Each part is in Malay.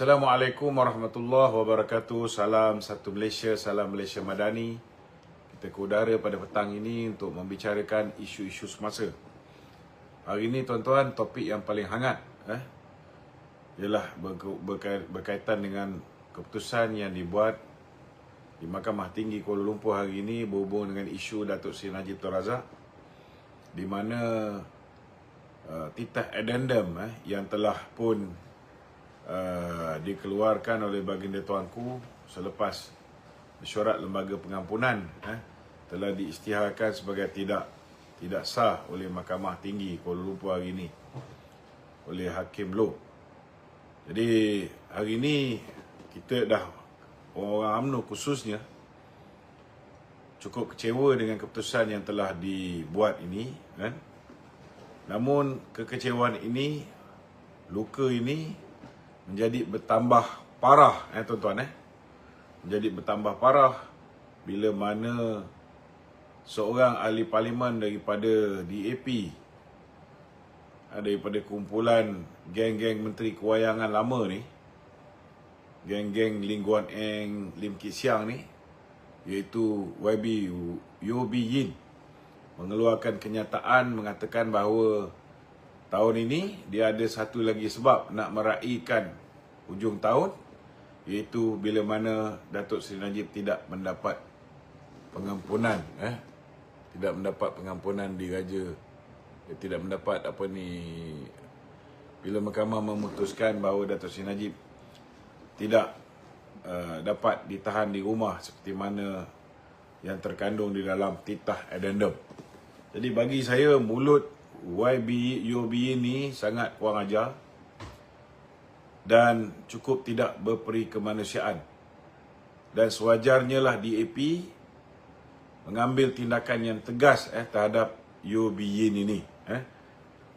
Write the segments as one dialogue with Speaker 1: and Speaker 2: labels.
Speaker 1: Assalamualaikum warahmatullahi wabarakatuh. Salam satu Malaysia, salam Malaysia Madani. Kita ke udara pada petang ini untuk membicarakan isu-isu semasa. Hari ini tuan-tuan topik yang paling hangat eh ialah berka- berkaitan dengan keputusan yang dibuat di Mahkamah Tinggi Kuala Lumpur hari ini berhubung dengan isu Datuk Seri Najib Tun Razak di mana uh, titah addendum eh, yang telah pun uh, dikeluarkan oleh baginda tuanku selepas mesyuarat lembaga pengampunan eh, telah diisytiharkan sebagai tidak tidak sah oleh Mahkamah Tinggi Kuala Lumpur hari ini oleh Hakim Loh. Jadi hari ini kita dah orang UMNO khususnya cukup kecewa dengan keputusan yang telah dibuat ini kan. Namun kekecewaan ini luka ini menjadi bertambah parah eh tuan-tuan eh. Menjadi bertambah parah bila mana seorang ahli parlimen daripada DAP ah, daripada kumpulan geng-geng menteri kewayangan lama ni geng-geng Lim Guan Eng, Lim Kit Siang ni iaitu YB Yobi Yin mengeluarkan kenyataan mengatakan bahawa tahun ini dia ada satu lagi sebab nak meraihkan hujung tahun iaitu bila mana Datuk Seri Najib tidak mendapat pengampunan eh tidak mendapat pengampunan di raja dia tidak mendapat apa ni bila mahkamah memutuskan bahawa Datuk Seri Najib tidak uh, dapat ditahan di rumah seperti mana yang terkandung di dalam titah addendum. Jadi bagi saya mulut YB UOB ini sangat kurang ajar dan cukup tidak berperi kemanusiaan. Dan sewajarnya lah DAP mengambil tindakan yang tegas eh terhadap UOB ini eh.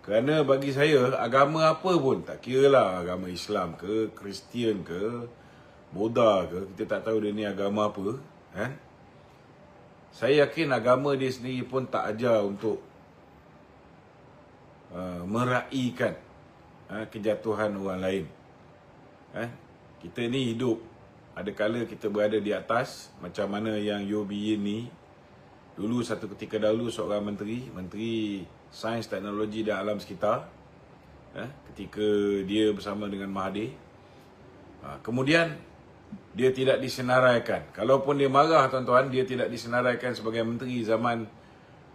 Speaker 1: Kerana bagi saya agama apa pun tak kira lah agama Islam ke Kristian ke Buddha ke kita tak tahu dia ni agama apa eh. Saya yakin agama dia sendiri pun tak ajar untuk uh, meraihkan uh, kejatuhan orang lain. Eh, kita ni hidup ada kala kita berada di atas macam mana yang Yobi ni dulu satu ketika dahulu seorang menteri, menteri sains teknologi dan alam sekitar eh, ketika dia bersama dengan Mahathir. Ha, kemudian dia tidak disenaraikan. Kalaupun dia marah tuan-tuan, dia tidak disenaraikan sebagai menteri zaman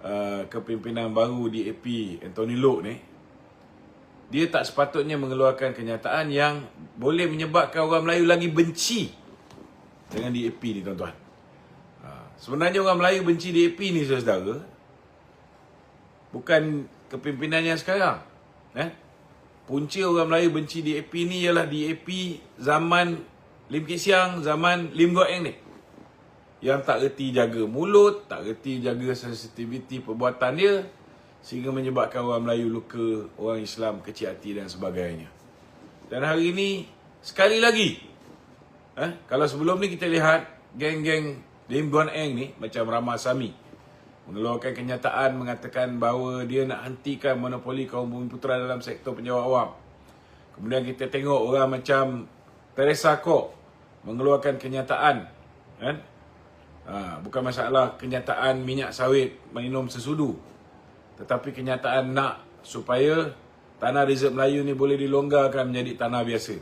Speaker 1: uh, kepimpinan baru di AP Anthony Loke ni. Dia tak sepatutnya mengeluarkan kenyataan yang boleh menyebabkan orang Melayu lagi benci dengan DAP ni tuan-tuan. Ha, sebenarnya orang Melayu benci DAP ni saudara. Bukan kepimpinannya sekarang. Eh? Punca orang Melayu benci DAP ni ialah DAP zaman Lim Kit Siang, zaman Lim Goh Eng ni. Yang tak reti jaga mulut, tak reti jaga sensitiviti perbuatan dia sehingga menyebabkan orang Melayu luka, orang Islam kecil hati dan sebagainya. Dan hari ini sekali lagi eh, kalau sebelum ni kita lihat geng-geng Lim Guan Eng ni macam Rama Sami mengeluarkan kenyataan mengatakan bahawa dia nak hentikan monopoli kaum bumi putera dalam sektor penjawat awam. Kemudian kita tengok orang macam Teresa Kok mengeluarkan kenyataan kan ha, bukan masalah kenyataan minyak sawit minum sesudu. Tetapi kenyataan nak supaya tanah rezerv Melayu ni boleh dilonggarkan menjadi tanah biasa.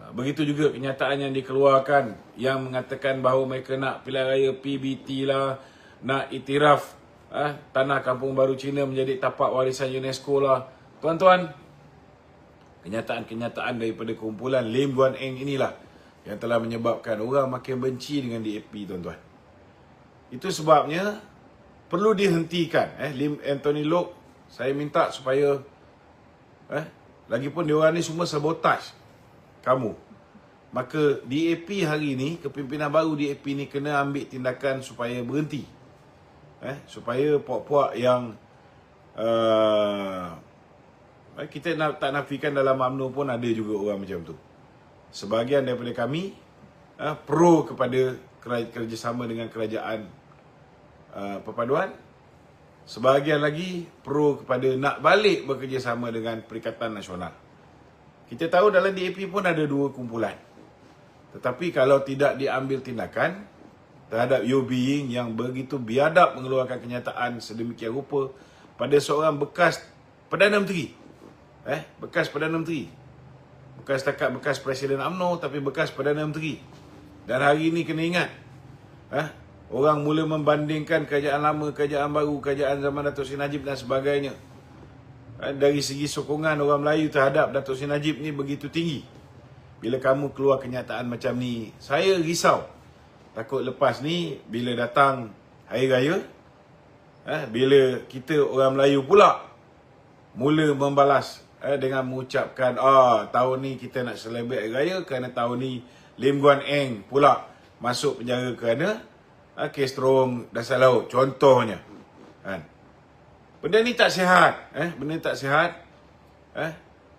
Speaker 1: Ha, begitu juga kenyataan yang dikeluarkan yang mengatakan bahawa mereka nak pilihan raya PBT lah nak itiraf ha, tanah kampung baru Cina menjadi tapak warisan UNESCO lah. Tuan-tuan kenyataan-kenyataan daripada kumpulan Lim Guan Eng inilah yang telah menyebabkan orang makin benci dengan DAP tuan-tuan. Itu sebabnya perlu dihentikan eh Lim Anthony Lok saya minta supaya eh lagipun dia orang ni semua sabotaj kamu. Maka DAP hari ini kepimpinan baru DAP ni kena ambil tindakan supaya berhenti. Eh supaya puak-puak yang uh, kita nak tak nafikan dalam UMNO pun ada juga orang macam tu sebahagian daripada kami uh, pro kepada kerjasama dengan kerajaan uh, perpaduan sebahagian lagi pro kepada nak balik bekerjasama dengan Perikatan Nasional Kita tahu dalam DAP pun ada dua kumpulan. Tetapi kalau tidak diambil tindakan terhadap you being yang begitu biadab mengeluarkan kenyataan sedemikian rupa pada seorang bekas Perdana Menteri. Eh, bekas Perdana Menteri. Bukan setakat bekas Presiden AMNO tapi bekas Perdana Menteri. Dan hari ini kena ingat. Eh, orang mula membandingkan kerajaan lama, kerajaan baru, kerajaan zaman Datuk Seri Najib dan sebagainya. Eh, dari segi sokongan orang Melayu terhadap Datuk Seri Najib ni begitu tinggi. Bila kamu keluar kenyataan macam ni, saya risau. Takut lepas ni bila datang hari raya, eh, bila kita orang Melayu pula mula membalas eh, dengan mengucapkan ah tahun ni kita nak celebrate raya kerana tahun ni Lim Guan Eng pula masuk penjara kerana ah, kes terong dasar laut. Contohnya kan? Benda ni tak sihat eh? Benda ni tak sihat eh?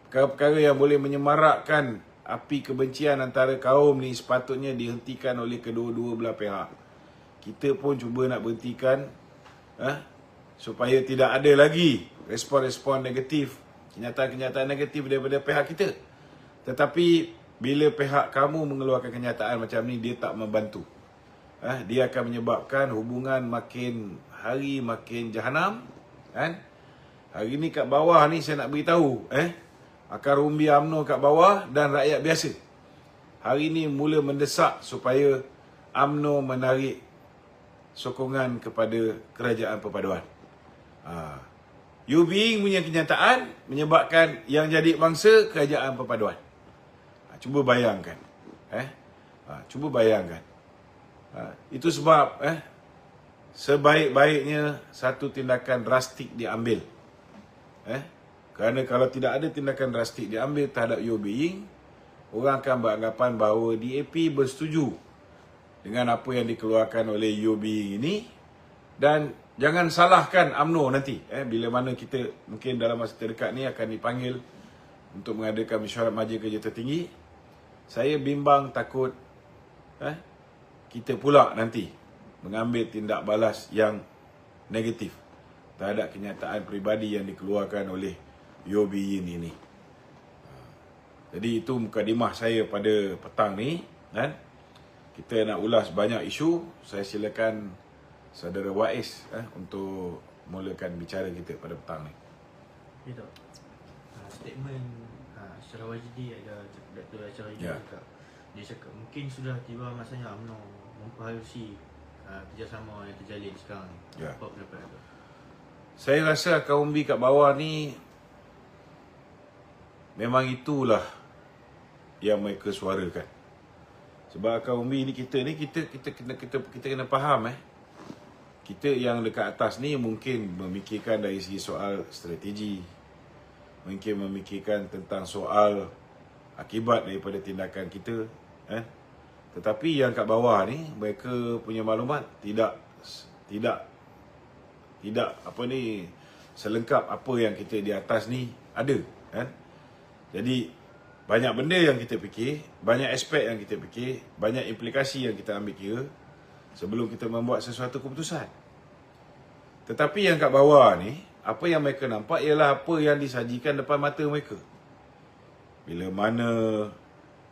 Speaker 1: Perkara-perkara yang boleh menyemarakkan api kebencian antara kaum ni sepatutnya dihentikan oleh kedua-dua belah pihak. Kita pun cuba nak berhentikan eh? Supaya tidak ada lagi respon-respon negatif, kenyataan-kenyataan negatif daripada pihak kita. Tetapi bila pihak kamu mengeluarkan kenyataan macam ni dia tak membantu. Eh, dia akan menyebabkan hubungan makin hari makin jahanam, kan? Hari ni kat bawah ni saya nak beritahu, eh, akar umbi UMNO kat bawah dan rakyat biasa. Hari ni mula mendesak supaya UMNO menarik sokongan kepada kerajaan perpaduan. Ha. You being punya kenyataan menyebabkan yang jadi bangsa kerajaan perpaduan. Cuba bayangkan. Eh? Ha, cuba bayangkan. Ha, itu sebab eh, sebaik-baiknya satu tindakan drastik diambil. Eh? Kerana kalau tidak ada tindakan drastik diambil terhadap you being, orang akan beranggapan bahawa DAP bersetuju dengan apa yang dikeluarkan oleh you being ini dan jangan salahkan AMNO nanti eh bila mana kita mungkin dalam masa terdekat ni akan dipanggil untuk mengadakan mesyuarat majlis kerja tertinggi saya bimbang takut eh kita pula nanti mengambil tindak balas yang negatif terhadap kenyataan peribadi yang dikeluarkan oleh Yobi Yin ini. Jadi itu mukadimah saya pada petang ni kan. Kita nak ulas banyak isu, saya silakan saudara Wais eh, untuk mulakan bicara kita pada petang ni.
Speaker 2: Ya, statement uh, secara wajib ada Dr. Asyari ya. cakap. Dia cakap mungkin sudah tiba masanya UMNO memperhalusi uh, kerjasama yang terjalin sekarang ni. Ya. Apa pendapat Dok?
Speaker 1: Saya rasa kaum umbi kat bawah ni memang itulah yang mereka suarakan. Sebab kaum umbi ni kita ni kita kita kena kita kita kena faham eh kita yang dekat atas ni mungkin memikirkan dari segi soal strategi mungkin memikirkan tentang soal akibat daripada tindakan kita eh tetapi yang kat bawah ni mereka punya maklumat tidak tidak tidak apa ni selengkap apa yang kita di atas ni ada kan jadi banyak benda yang kita fikir banyak aspek yang kita fikir banyak implikasi yang kita ambil kira sebelum kita membuat sesuatu keputusan. Tetapi yang kat bawah ni, apa yang mereka nampak ialah apa yang disajikan depan mata mereka. Bila mana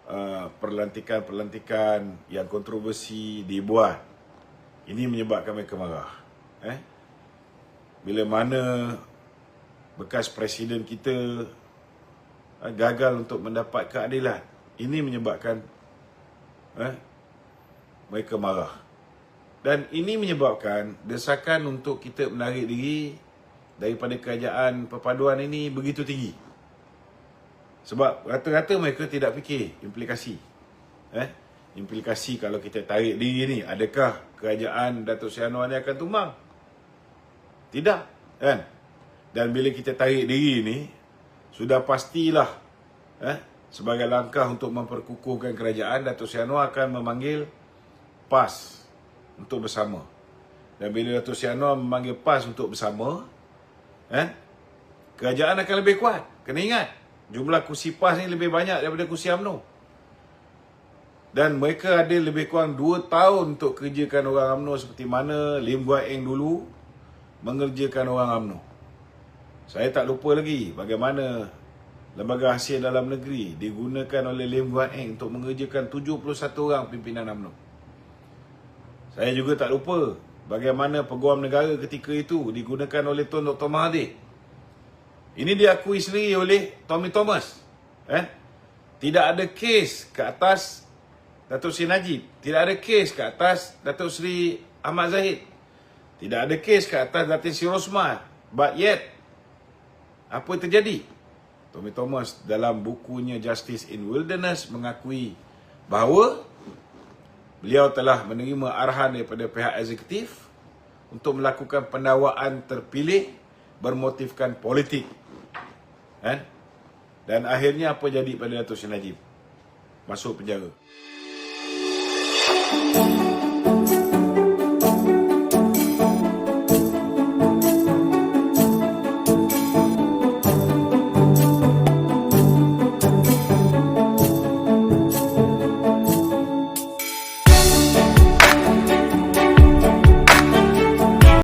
Speaker 1: uh, perlantikan-perlantikan yang kontroversi dibuat, ini menyebabkan mereka marah. Eh? Bila mana bekas presiden kita uh, gagal untuk mendapat keadilan, ini menyebabkan eh, mereka marah. Dan ini menyebabkan desakan untuk kita menarik diri daripada kerajaan perpaduan ini begitu tinggi. Sebab rata-rata mereka tidak fikir implikasi. Eh? Implikasi kalau kita tarik diri ni, adakah kerajaan Datuk Seri Anwar ni akan tumbang? Tidak, kan? Dan bila kita tarik diri ni, sudah pastilah eh, sebagai langkah untuk memperkukuhkan kerajaan, Datuk Seri Anwar akan memanggil PAS untuk bersama. Dan bila Datuk Seri Anwar memanggil PAS untuk bersama, eh, kerajaan akan lebih kuat. Kena ingat, jumlah kursi PAS ni lebih banyak daripada kursi UMNO. Dan mereka ada lebih kurang 2 tahun untuk kerjakan orang UMNO seperti mana Lim Guat Eng dulu mengerjakan orang UMNO. Saya tak lupa lagi bagaimana Lembaga Hasil Dalam Negeri digunakan oleh Lim Guan Eng untuk mengerjakan 71 orang pimpinan UMNO. Saya juga tak lupa bagaimana peguam negara ketika itu digunakan oleh Tun Dr. Mahathir. Ini diakui sendiri oleh Tommy Thomas. Eh? Tidak ada kes ke atas Datuk Seri Najib. Tidak ada kes ke atas Datuk Seri Ahmad Zahid. Tidak ada kes ke atas Datuk Seri Rosman. But yet, apa yang terjadi? Tommy Thomas dalam bukunya Justice in Wilderness mengakui bahawa beliau telah menerima arahan daripada pihak eksekutif untuk melakukan pendakwaan terpilih bermotifkan politik. Kan? Dan akhirnya apa jadi pada Datuk Seri Najib? Masuk penjara.